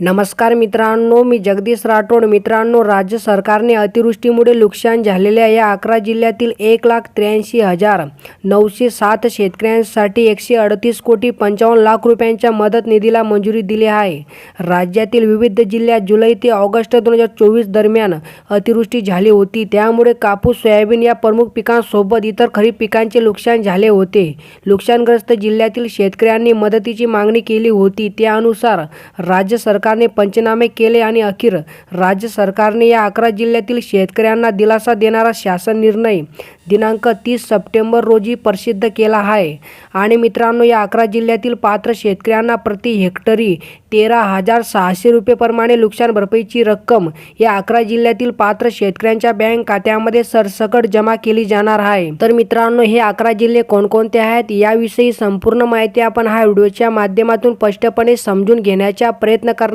नमस्कार मित्रांनो मी जगदीश राठोड. मित्रांनो राज्य सरकारने अतिवृष्टीमुळे नुकसान झालेल्या या अकरा जिल्ह्यातील एक लाख त्र्याऐंशी हजार नऊशे सात शेतकऱ्यांसाठी एकशे अडतीस कोटी पंचावन्न लाख रुपयांच्या मदत निधीला मंजुरी दिली आहे. राज्यातील विविध जिल्ह्यात जुलै ते ऑगस्ट दोन हजार चोवीस दरम्यान अतिवृष्टी झाली होती. त्यामुळे कापूस सोयाबीन या प्रमुख पिकांसोबत इतर खरीप पिकांचे नुकसान झाले होते. नुकसानग्रस्त जिल्ह्यातील शेतकऱ्यांनी मदतीची मागणी केली होती. त्यानुसार राज्य सरकार सरकारने पंचनामे केले आणि अखेर राज्य सरकारने या अकरा जिल्ह्यातील शेतकऱ्यांना दिलासा देणारा शासन निर्णय दिनांक तीस सप्टेंबर रोजी प्रसिद्ध केला आहे. आणि मित्रांनो या अकरा जिल्ह्यातील पात्र शेतकऱ्यांना प्रति हेक्टरी तेरा हजार सहाशे रुपयेप्रमाणे नुकसान भरपाईची रक्कम या अकरा जिल्ह्यातील पात्र शेतकऱ्यांच्या बँक खात्यामध्ये सरसकट जमा केली जाणार आहे. तर मित्रांनो हे अकरा जिल्हे कोणकोणते आहेत याविषयी संपूर्ण माहिती आपण हा व्हिडिओच्या माध्यमातून स्पष्टपणे समजून घेण्याचा प्रयत्न करणार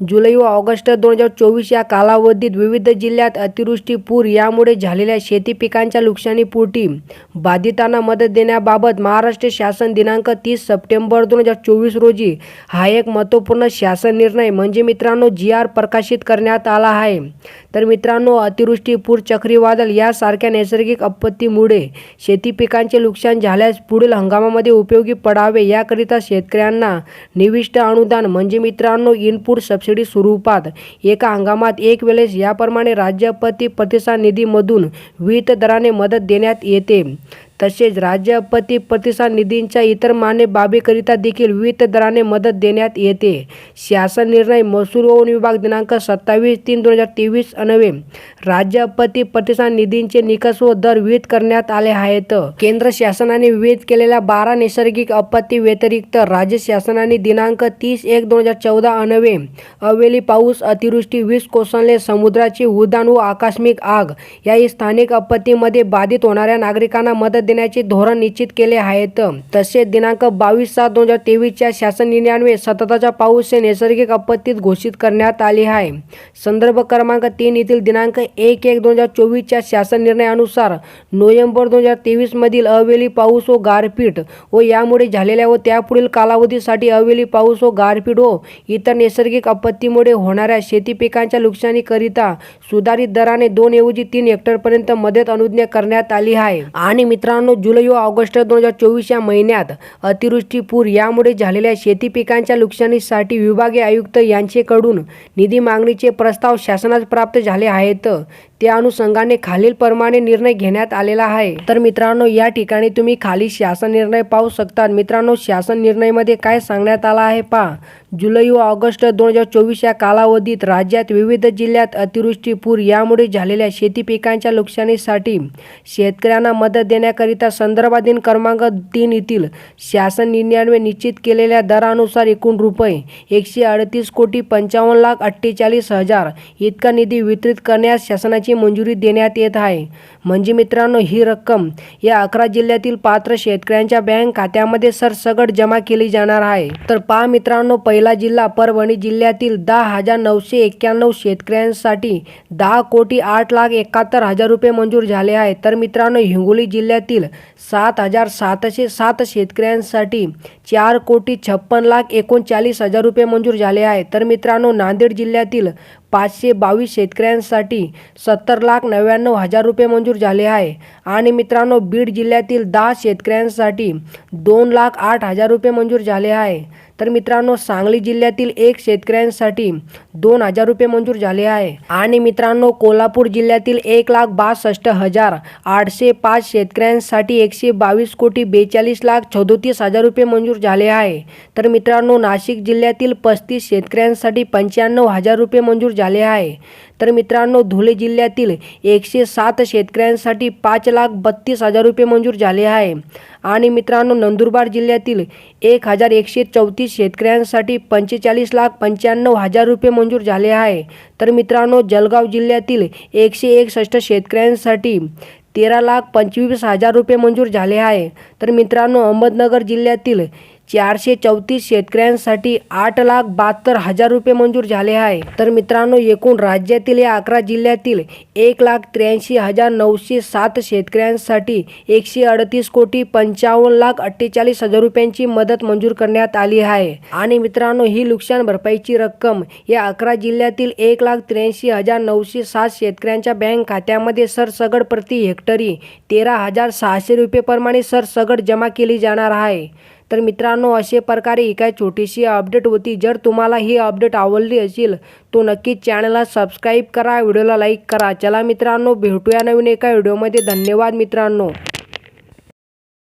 जुलै व ऑगस्ट दोन हजार चोवीस या कालावधीत विविध जिल्ह्यात अतिवृष्टी पूर यामुळे झालेल्या शेती पिकांच्या नुकसानीपोटी बाधितांना मदत देण्याबाबत महाराष्ट्र शासन दिनांक तीस सप्टेंबर दोन हजार चोवीस रोजी हा एक महत्त्वपूर्ण शासन निर्णय म्हणजे मित्रांनो जी आर प्रकाशित करण्यात आला आहे. तर मित्रांनो अतिवृष्टी पूर चक्रीवादळ यासारख्या नैसर्गिक आपत्तीमुळे शेती पिकांचे नुकसान झाल्यास पुढील हंगामामध्ये उपयोगी पडावे याकरिता शेतकऱ्यांना निविष्ट अनुदान. म्हणजे मित्रांनो इनपुट सबसिडी स्वरूपात एका हंगामात एक वेळेस याप्रमाणे राज्य प्रतिसाद निधीमधून विविध दराने मदत देण्यात येते. तसेच राज्य आपत्ती प्रतिसाद निधींच्या इतर मान्य बाबीकरिता देखील विविध दराने मदत देण्यात येते. शासन निर्णय महसूल व वन विभाग दिनांक सत्तावीस तीन दोन हजार तेवीस अनवे राज्य आपत्ती प्रतिसाद निधींचे निकष व दर विविध करण्यात आले आहेत. केंद्र शासनाने विविध केलेल्या बारा नैसर्गिक आपत्ती व्यतिरिक्त राज्य शासनाने दिनांक तीस एक दोन हजार चौदा अनवे अवेली पाऊस अतिवृष्टी वीज कोसळणे समुद्राची उदान व आकस्मिक आग या स्थानिक आपत्तीमध्ये बाधित होणाऱ्या नागरिकांना मदत देण्याचे धोरण निश्चित केले आहेत. तसेच दिनांक बावीस सात दोन हजार तेवीसच्या शासन निर्णयान्वये सततचा पाऊस हे नैसर्गिक आपत्तीत घोषित करण्यात आले आहे. संदर्भ क्रमांक तीन येथील दिनांक एक एक दोन हजार चोवीसच्या शासन निर्णयानुसार नोव्हेंबर दोन हजार तेवीसमधील अवेली पाऊस व गारपीट व यामुळे झालेल्या व त्यापुढील कालावधीसाठी अवेली पाऊस व गारपीट व इतर नैसर्गिक आपत्तीमुळे होणाऱ्या शेती पिकांच्या नुकसानीकरिता सुधारित दराने दोन ऐवजी तीन हेक्टरपर्यंत मदत अनुज्ञा करण्यात आली आहे. आणि मित्रांनो जुलै व ऑगस्ट दोन हजार चोवीस या महिन्यात अतिवृष्टी पूर यामुळे झालेल्या शेती पिकांच्या नुकसानीसाठी विभागीय आयुक्त यांचेकडून निधी मागणीचे प्रस्ताव शासनास प्राप्त झाले आहेत. त्या अनुषंगाने खालीलप्रमाणे निर्णय घेण्यात आलेला आहे. तर मित्रांनो या ठिकाणी तुम्ही खाली शासन निर्णय पाहू शकतात मित्रांनो शासन निर्णयमध्ये काय सांगण्यात आला आहे पहा. जुलै व ऑगस्ट दोन हजार चोवीस या कालावधीत राज्यात विविध जिल्ह्यात अतिवृष्टी पूर यामुळे झालेल्या शेती पिकांच्या नुकसानीसाठी शेतकऱ्यांना मदत देण्याकरिता संदर्भाधीन दिन क्रमांक तीन येथील शासन निर्णयान्वये निश्चित केलेल्या दरानुसार एकूण रुपये एकशे अडतीस कोटी पंचावन्न लाख अठ्ठेचाळीस हजार इतका निधी वितरित करण्यास शासनाची मंजुरी देण्यात येत आहे. म्हणजे मित्रांनो ही रक्कम या अकरा जिल्ह्यातील पात्र शेतकऱ्यांच्या बँक खात्यामध्ये सरसगट जमा केली जाणार आहे. तर पहा मित्रांनो पहिला जिल्हा परभणी जिल्ह्यातील दहा हजार नऊशे एक्क्याण्णव शेतकऱ्यांसाठी दहा कोटी आठ लाख एकाहत्तर हजार रुपये मंजूर झाले आहे. तर मित्रांनो हिंगोली जिल्ह्यातील सात हजार सातशे सात शेतकऱ्यांसाठी चार कोटी छप्पन लाख एकोणचाळीस हजार रुपये मंजूर झाले आहे तर मित्रांनो नांदेड जिल्ह्यातील पाचशे बावीस शेतकऱ्यांसाठी सत्तर लाख नव्याण्णव हजार रुपये मंजूर झाले आहे. आणि मित्रांनो बीड जिल्ह्यातील दहा शेतकऱ्यांसाठी दोन लाख आठ हजार रुपये मंजूर झाले आहे. तर मित्रांनो सांगली जिल्ह्यातील एक शेतकऱ्यांसाठी दोन हजार रुपये मंजूर झाले आहे. आणि मित्रांनो कोल्हापूर जिल्ह्यातील एक लाख बासष्ट हजार आठशे पाच शेतकऱ्यांसाठी एकशे बावीस कोटी बेचाळीस लाख चौदतीस हजार रुपये मंजूर झाले आहे. तर मित्रांनो नाशिक जिल्ह्यातील पस्तीस शेतकऱ्यांसाठी पंच्याण्णव हजार रुपये मंजूर झाले आहे. तर मित्रांनो धुळे जिल्ह्यातील एकशे सात शेतकऱ्यांसाठी पाच लाख बत्तीस हजार रुपये मंजूर झाले आहे. आणि मित्रांनो नंदुरबार जिल्ह्यातील एक हजार एकशे चौतीस शेतकऱ्यांसाठी पंचेचाळीस लाख पंच्याण्णव हजार रुपये मंजूर झाले आहे. तर मित्रांनो जळगाव जिल्ह्यातील एकशे एकसष्ट शेतकऱ्यांसाठी तेरा लाख पंचवीस हजार रुपये मंजूर झाले आहे. तर मित्रांनो अहमदनगर जिल्ह्यातील चारशे चौतीस शेतकऱ्यांसाठी आठ लाख बहात्तर हजार रुपये मंजूर झाले आहे. तर मित्रांनो एकूण राज्यातील या अकरा जिल्ह्यातील एक लाख त्र्याऐंशी हजार नऊशे सात शेतकऱ्यांसाठी एकशे अडतीस कोटी पंचावन्न लाख अठ्ठेचाळीस हजार रुपयांची मदत मंजूर करण्यात आली आहे. आणि मित्रांनो ही नुकसान भरपाईची रक्कम या अकरा जिल्ह्यातील एक लाख त्र्याऐंशी हजार नऊशे सात शेतकऱ्यांच्या बँक खात्यामध्ये सरसगड प्रति हेक्टरी तेरा हजार सहाशे रुपयेप्रमाणे सरसगड जमा केली जाणार आहे. तर मित्रांनो अशा प्रकारे ही काय छोटीशी अपडेट होती. जर तुम्हाला ही अपडेट आवडली असेल तो नक्कीच चॅनलला सबस्क्राईब करा व्हिडिओला लाईक करा. चला मित्रांनो भेटूया नवीन एका व्हिडिओमध्ये धन्यवाद मित्रांनो.